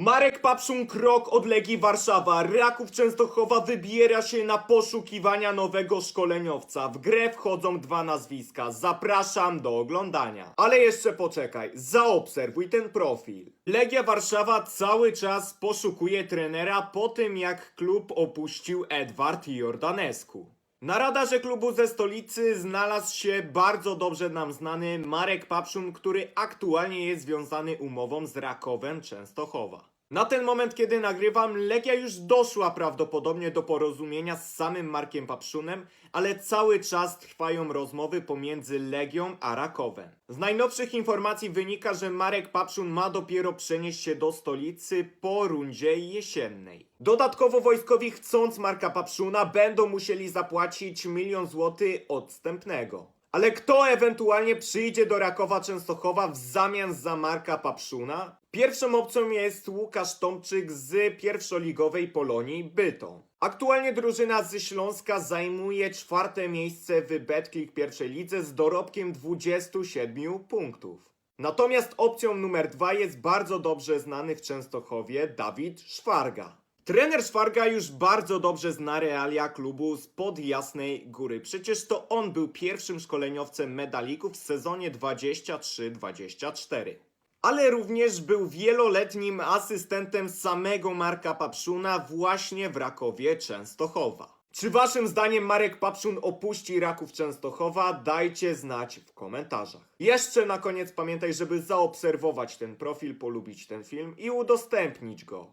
Marek Papszun krok od Legii Warszawa. Raków Częstochowa wybiera się na poszukiwania nowego szkoleniowca. W grę wchodzą dwa nazwiska. Zapraszam do oglądania. Ale jeszcze poczekaj, zaobserwuj ten profil. Legia Warszawa cały czas poszukuje trenera po tym jak klub opuścił Edward Jordanescu. Na radarze klubu ze stolicy znalazł się bardzo dobrze nam znany Marek Papszun, który aktualnie jest związany umową z Rakowem Częstochowa. Na ten moment, kiedy nagrywam, Legia już doszła prawdopodobnie do porozumienia z samym Markiem Papszunem, ale cały czas trwają rozmowy pomiędzy Legią a Rakowem. Z najnowszych informacji wynika, że Marek Papszun ma dopiero przenieść się do stolicy po rundzie jesiennej. Dodatkowo wojskowi chcąc Marka Papszuna będą musieli zapłacić milion złotych odstępnego. Ale kto ewentualnie przyjdzie do Rakowa Częstochowa w zamian za Marka Papszuna? Pierwszą opcją jest Łukasz Tomczyk z pierwszoligowej Polonii Bytom. Aktualnie drużyna z Śląska zajmuje czwarte miejsce w Betclick pierwszej lidze z dorobkiem 27 punktów. Natomiast opcją numer dwa jest bardzo dobrze znany w Częstochowie Dawid Szwarga. Trener Szwarga już bardzo dobrze zna realia klubu spod Jasnej Góry. Przecież to on był pierwszym szkoleniowcem medalików w sezonie 23-24. Ale również był wieloletnim asystentem samego Marka Papszuna właśnie w Rakowie Częstochowa. Czy waszym zdaniem Marek Papszun opuści Raków Częstochowa? Dajcie znać w komentarzach. Jeszcze na koniec pamiętaj, żeby zaobserwować ten profil, polubić ten film i udostępnić go.